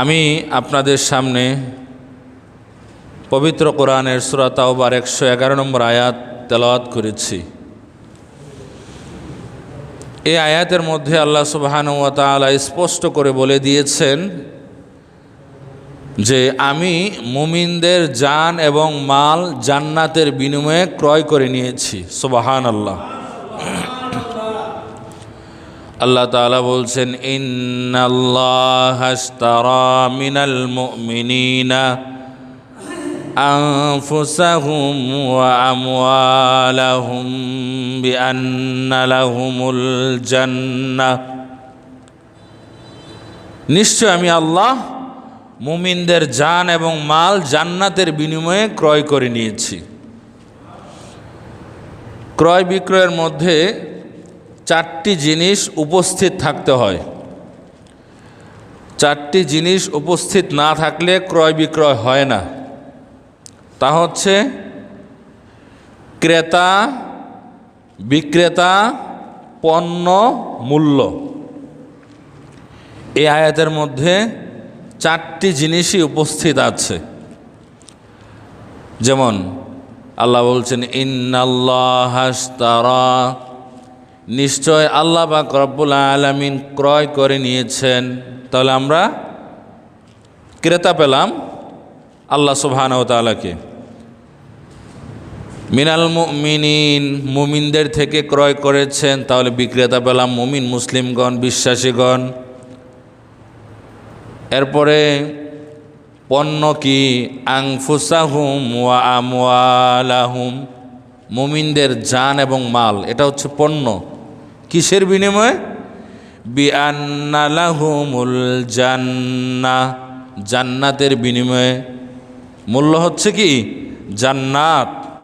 আমি আপনাদের সামনে পবিত্র কোরআনের সুরাতাওবার একশো এগারো নম্বর আয়াত তেলাওয়াত করেছি। এই আয়াতের মধ্যে আল্লাহ সুবাহানুয়াতালা স্পষ্ট করে বলে দিয়েছেন যে আমি মুমিনদের জান এবং মাল জান্নাতের বিনিময়ে ক্রয় করে নিয়েছি। সুবাহান আল্লাহ আল্লাহ তাআলা বলছেন ইন্নাল্লাহ আশতারা মিনাল মুমিনিনা أنفسهم وأموالهم بأن لهم الجنة নিশ্চয় আমি আল্লাহ মুমিনদের জান এবং মাল জান্নাতের বিনিময়ে ক্রয় করে নিয়েছি ক্রয় বিক্রয়ের মধ্যে চারটি জিনিস উপস্থিত থাকতে হয়। চারটি জিনিস উপস্থিত না থাকলে ক্রয় বিক্রয় হয় না। তা হচ্ছে ক্রেতা, বিক্রেতা, পণ্য, মূল্য। এই আয়াতের মধ্যে চারটি জিনিসই উপস্থিত আছে। যেমন আল্লাহ বলছেন, ইন্নাল্লাহ তারা নিশ্চয় আল্লাহ বা রব্বুল আলমিন ক্রয় করে নিয়েছেন। তাহলে আমরা ক্রেতা পেলাম আল্লাহ সুবহানাহু তাআলাকে। মিনাল মুমিনিন, মুমিনদের থেকে ক্রয় করেছেন, তাহলে বিক্রেতা পেলাম মুমিন, মুসলিমগণ, বিশ্বাসীগণ। এরপরে পণ্য কি? আংফুসাহুম ওয়া আমওয়ালাহুম, মুমিনদের জান এবং মাল, এটা হচ্ছে পণ্য। কিসের বিনিময়ে? বিআন্নালাহুমুল জান্না। জান্নাতের বিনিময়ে। মূল্য হচ্ছে কি? জান্নাত।